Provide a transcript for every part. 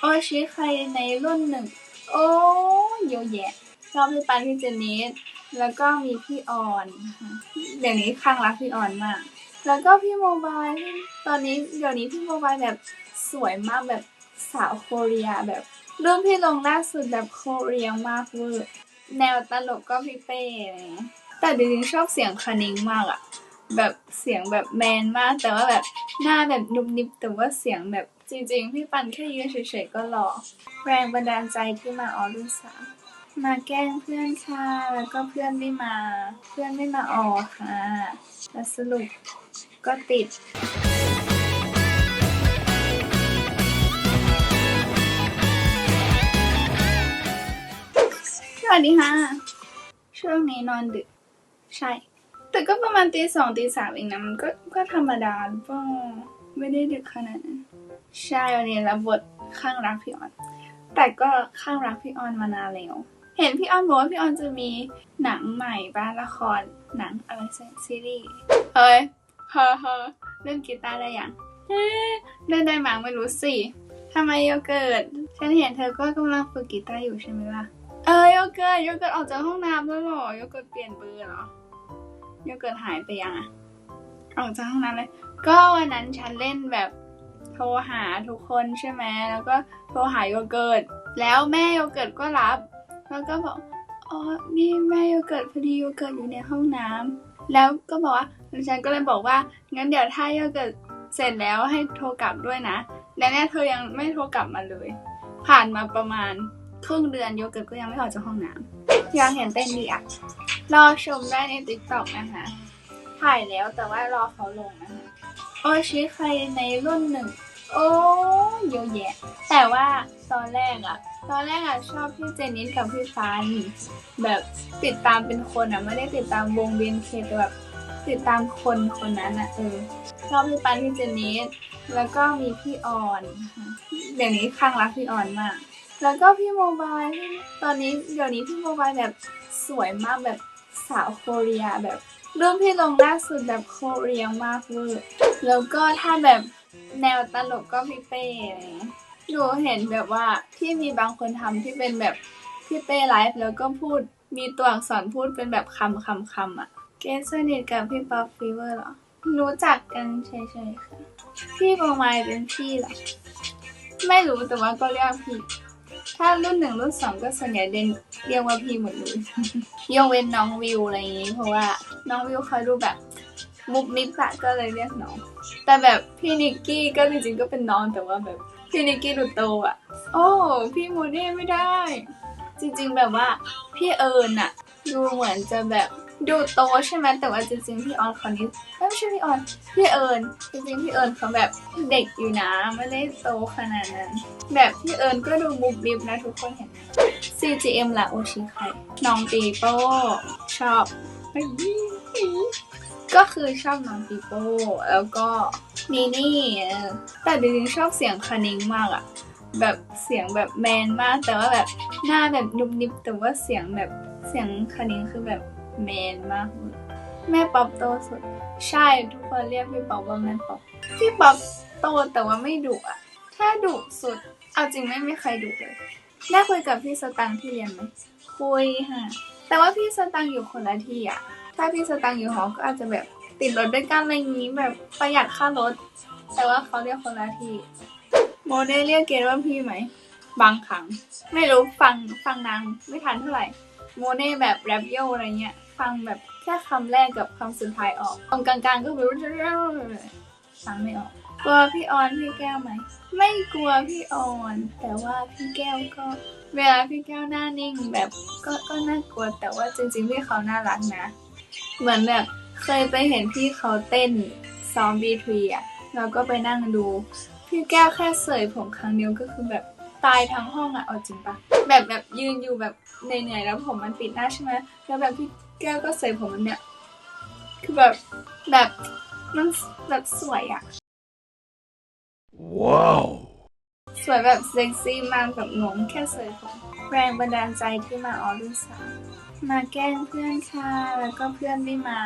โอชิใครในรุ่นหนึ่ง โอ้ยเยอะแยะ ชอบพี่ปันพี่เจนนิสแล้วก็มีพี่ออนเดี๋ยวนี้ข้างรักพี่ออนมาก แล้วก็พี่โมบายตอนนี้เดี๋ยวนี้พี่โมบายแบบสวยมากแบบสาวโคเรียแบบรูปที่ลงล่าสุดแบบโคเรียมากเวอร์แนวตลกก็พี่เป้เงี้ยแต่จริงๆชอบเสียงคานิงมากอะแบบเสียงแบบแมนมากแต่ว่าแบบหน้าแบบนุบนิบแต่ว่าเสียงแบบ จริงๆ พี่ปันแค่ยืนเฉยๆก็หล่อ แรงบันดาลใจที่มาออรุ่นสามมาแกล้งเพื่อนค่ะ แล้วก็เพื่อนไม่มา เพื่อนไม่มาออค่ะแล้วสรุปก็ติดสวัสดีค่ะ ช่วงนี้นอนดึก ใช่ แต่ก็ประมาณตีสองตีสามเองนะ มันก็ก็ธรรมดาหรือเปล่าไม่ได้ดึกขนาดนั้น ใช่วันนี้รับบทข้างรักพี่ออน แต่ก็ข้างรักพี่ออนมานานแล้ว เห็นพี่ออนบอกว่าพี่ออนจะมีหนังใหม่บ้านละครหนังอะไรซีรีส์เฮ้ยเฮ้อเฮ้อเล่นกีตาร์ได้ยังเล่นได้มั้งไม่รู้สิทำไมโยเกิร์ตฉันเห็นเธอก็กำลังฝึกกีตาร์อยู่ใช่ไหมล่ะ เออโยเกิร์ตโยเกิร์ตออกจากห้องน้ำแล้วหรอโยเกิร์ตเปลี่ยนเบอร์เหรอโยเกิร์ตหายไปยังอะออกจากห้องน้ำเลย ก็วันนั้นฉันเล่นแบบ ทรหาทุกคนใช่ไหมแล้วก็โทรหาโยเกิร์ตแล้วแม่โยเกิร์ตก็รับ แล้วก็บอกอ๋อนี่แม่โยเกิร์ตพอดีโยเกิร์ตอยู่ในห้องน้ำแล้วก็บอกว่าแล้วฉันก็เลยบอกว่างั้นเดี๋ยวถ้าโยเกิร์ตเสร็จแล้วให้โทรกลับด้วยนะแล้วเนี่ยเธอยังไม่โทรกลับมาเลย ผ่านมาประมาณครึ่งเดือนโยเกิร์ตก็ยังไม่ออกจากห้องน้ำอยากเห็นเต้นดีอะรอชมได้ในติ๊กต็อกนะคะถ่ายแล้วแต่ว่ารอเขาลงนะคะโอชิใครในรุ่นหนึ่ง โอ้ยเยอะแยะ แต่ว่าตอนแรกอะตอนแรกอะชอบพี่เจนิสกับพี่ฟัน แบบติดตามเป็นคนอะไม่ได้ติดตามวงเบนเคแต่แบบติดตามคนคนนั้นอะเออชอบพี่ปันพี่เจนิสแล้วก็มีพี่ออนเดี๋ยวนี้ข้างรักพี่ออนมาก แล้วก็พี่โมบายตอนนี้เดี๋ยวนี้พี่โมบายแบบสวยมากแบบสาวโคเรียแบบรูปที่ลงล่าสุดแบบโคเรียมากเวอร์แล้วก็ถ้าแบบ แนวตลกก็พี่เป้อะไรเงี้ยหนูเห็นแบบว่าที่มีบางคนทำที่เป็นแบบพี่เป้ไลฟ์แล้วก็พูดมีตัวอักษรพูดเป็นแบบคำคำคำอะ เกสสนิทกับพี่ป๊อปฟีเวอร์เหรอ รู้จักกันเฉยๆค่ะ พี่โมบายเป็นพี่เหรอ ไม่รู้แต่ว่าก็เรียกพี่ ถ้ารุ่นหนึ่งรุ่นสองก็ส่วนใหญ่เรียนเรียกว่าพี่หมดเลย ยกเว้นน้องวิวอะไรอย่างงี้เพราะว่าน้องวิวเขาดูแบบ มุกมิบอะก็เลยเรียกน้อง แต่แบบพี่นิกกี้ก็จริงๆก็เป็นน้องแต่ว่าแบบพี่นิกกี้ดูโตอะโอ้พี่โมเน่ไม่ได้ จริงๆแบบว่าพี่เอิญอะดูเหมือนจะแบบดูโตใช่ไหมแต่ว่าจริงๆพี่ออนคนนี้ไม่ใช่พี่ออนพี่เอิญจริงๆพี่เอิญเขาแบบเด็กอยู่นะไม่ได้โตขนาดนั้น แบบพี่เอิญก็ดูมุกบิบนะทุกคนเห็นไหม CGM ละโอชิไคน้องปีโป้ชอบ ก็คือชอบน้องปีโป้แล้วก็นีนี่แต่จริงๆชอบเสียงคานิงมากอะแบบเสียงแบบแมนมาก แต่ว่าแบบหน้าแบบนุบนิบแต่ว่าเสียงแบบเสียงคานิงคือแบบแมนมาก แม่ป๊อปโตสุด ใช่ทุกคนเรียกพี่ป๊อปว่าแม่ป๊อปพี่ป๊อปโตแต่ว่าไม่ดุอะถ้าดุสุด เอาจริงไม่มีใครดุเลยได้คุยกับพี่สตังที่เรียนไหมคุยค่ะแต่ว่าพี่สตังอยู่คนละที่อะ ถ้าพี่สตังค์อยู่หอ ก็อาจจะแบบติดรถด้วยกันอะไรอย่างนี้แบบประหยัดค่ารถ แต่ว่าเขาเรียกคนละที่ โมได้เรียกเกดว่าพี่ไหม บางครั้ง ไม่รู้ฟังฟังนางไม่ทันเท่าไหร่ โมเน่แบบแรปโยอะไรเงี้ย ฟังแบบแค่คำแรกกับคำสุดท้ายออกตรงกลางๆ ก็ไม่รู้ฟังไม่ออก กลัวพี่ออนพี่แก้วไหม ไม่กลัวพี่ออน แต่ว่าพี่แก้วก็ เวลาพี่แก้วหน้านิ่งแบบก็ก็น่ากลัวแต่ว่าจริงๆพี่เขาน่ารักนะ เหมือนแบบเคยไปเห็นพี่เขาเต้นซ้อมบีทรีอะเราก็ไปนั่งดู พี่แก้วแค่เสยผมครั้งเดียวก็คือแบบตายทั้งห้องอะเอาจริงปะแบบแบบยืนอยู่แบบเหนื่อยๆแล้วผมมันปิดหน้าใช่ไหมแล้วแบบพี่แก้วก็เสยผมมันเนี่ยคือแบบแบบมันแบบสวยอะ Wow. สวยแบบเซ็กซี่มากแบบหนงแค่เสยผมแรงบันดาลใจที่มาออรุ่นสาม มาแกล้งเพื่อนค่ะ แล้วก็เพื่อนไม่มา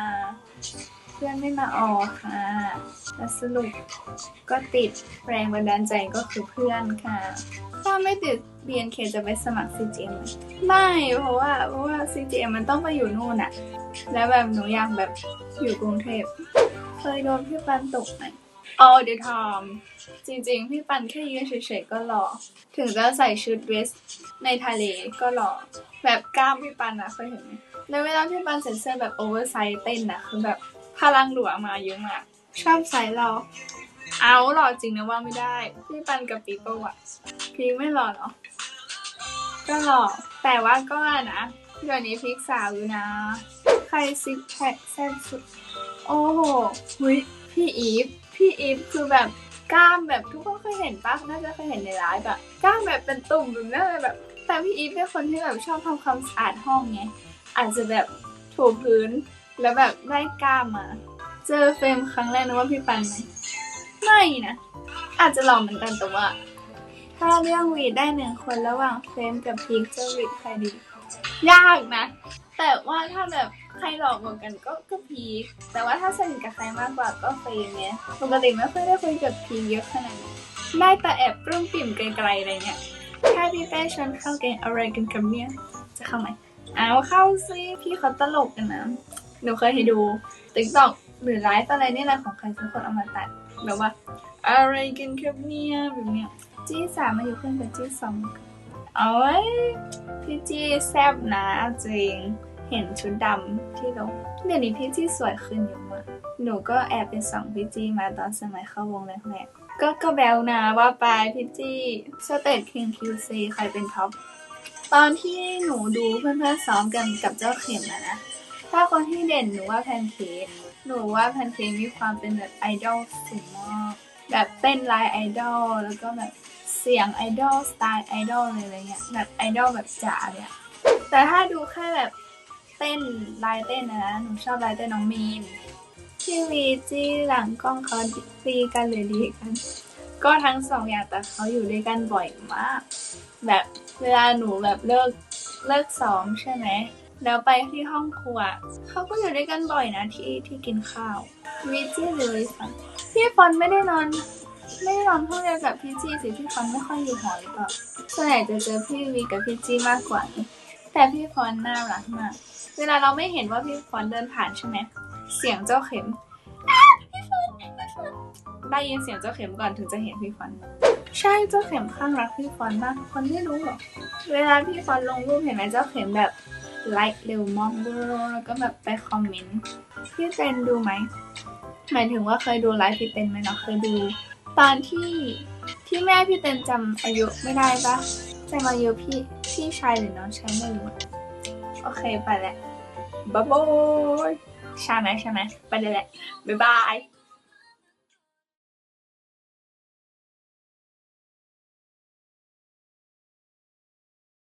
เพื่อนไม่มาออกค่ะแล้วสรุปก็ติดแรงบันดาลใจก็คือเพื่อนค่ะ ถ้าไม่ติด BNK จะไปสมัคร CGM ไหมไม่เพราะว่าเพราะว่า CGM มันต้องไปอยู่นู่นอะแล้วแบบหนูอยากแบบอยู่กรุงเทพเคยโดนพี่ปันตกไหม อ๋อเดียวทอมจริงๆ พี่ปันแค่ยืนเฉยๆก็หล่อ ถึงจะใส่ชุดเดรสในทะเลก็หล่อ แบบกล้ามพี่ปันนะเคยเห็นไหมแล้วเวลาพี่ปันใส่เสื้อแบบโอเวอร์ไซส์เต้นนะคือแบบพลังหลวมาเยอะมากชอบใส่หล่อเอาหล่อจริงนะว่าไม่ได้ พี่ปันกับปีโป้อะพีคไม่หล่อเหรอก็หล่อ แต่ว่าก็นะเดี๋ยวนี้พีคสาวอยู่นะ ใครซิกแพคแซ่บสุด โอ้โหหุยพี่อีฟ พี่อีฟคือแบบกล้ามแบบทุกคนเคยเห็นปะน่าจะเคยเห็นในไลฟ์แบบกล้ามแบบเป็นตุ่มแบบนั้นเลยแบบ แต่พี่อีฟเป็นคนที่แบบชอบทำความสะอาดห้องไงอาจจะแบบถูพื้นแล้วแบบได้กล้ามมา เจอเฟรมครั้งแรกนึกว่าพี่ปันไหมไม่นะอาจจะหล่อเหมือนกันแต่ว่า ถ้าเรื่องวีดได้หนึ่งคนระหว่างเฟรมกับพีคจะวีดใครดี ยากนะ แต่ว่าถ้าแบบใครหลอกกว่ากันก็ก็พีคแต่ว่าถ้าสนิทกับใครมากกว่าก็เฟรมเนี่ยปกติไม่ค่อยได้คุยกับพีคเยอะขนาดนี้ได้แต่แอบปลื้มปิ่มไกลๆอะไรเงี้ยถ้าพี่เป้ชวนเข้าเกมอะไรกันกับเนี่ยจะเข้าไหมเอาเข้าสิพี่เขาตลกกันนะหนูเคยให้ดูติ๊กต็อกหรือไลฟ์อะไรนี่แหละของใครสักคนเอามาตัดแบบว่า อะไรกันครับเนี่ยแบบเนี้ยจี้สามมาอยู่ขึ้นกับจี้สอง เอาไว้ยพี่จี้แซบนะจริงเห็นชุดดำที่ลงเดี๋ยวนี้พี่จี้สวยขึ้นอยู่มากหนูก็แอบไปส่องพี่จี้มาตอนสมัยเข้าวงแรกๆก็ก็แบวนะว่าไปพี่จี้สเตตคิงคิวซีใครเป็นท็อปตอนที่หนูดูเพื่อนๆซ้อมกันกับเจ้าเข็มนะนะถ้าคนที่เด่นหนูว่าแพนเค้กหนูว่าแพนเค้กมีความเป็นแบบไอดอลสูงมากแบบเต้นไลายไอดอลแล้วก็แบบ เสียงไอดอลสไตล์ไอดอลเลยอะไรเงี้ยแบบไอดอลแบบจ๋าเลยอะแต่ถ้าดูแค่แบบเต้นลายเต้นนะหนูชอบลายเต้นน้องมีนที่วีจี้หลังกล้องเขาตีกันหรือดีกัน ก็ทั้งสองอย่างแต่เขาอยู่ด้วยกันบ่อยมาก แบบเวลาหนูแบบเลิกเลิกซ้อมใช่ไหมแล้วไปที่ห้องครัวเขาก็อยู่ด้วยกันบ่อยนะที่ที่กินข้าววิจี้หรือวิฟันพี่ฟอนไม่ได้นอน ไม่ได้นอนห้องเดียวกับพี่จี้สิพี่ฟอนไม่ค่อยอยู่หอหรือเปล่าส่วนใหญ่จะเจอพี่วีกับพี่จี้มากกว่า แต่พี่ฟอนน่ารักมาก เวลาเราไม่เห็นว่าพี่ฟอนเดินผ่านใช่ไหมเสียงเจ้าเข็มพี่ฟอนพี่ฟอนได้ยินเสียงเจ้าเข็มก่อนถึงจะเห็นพี่ฟอนใช่เจ้าเข็มข้างรักพี่ฟอนมากคนไม่รู้หรอกเวลาพี่ฟอนลงรูปเห็นไหมเจ้าเข็มแบบไลค์เร็วมากแล้วก็แบบไปคอมเมนต์พี่เต้นดูไหมหมายถึงว่าเคยดูไลฟ์พี่เต้นไหมเนาะเคยดู ตอนที่ที่แม่พี่เต็นจำอายุไม่ได้ปะจำอายุพี่พี่ชายหรือน้องชายไม่รู้อะโอเคไปแล้วบ๊ายบายใช่ไหมใช่ไหมไปเลยแหละบ๊ายบาย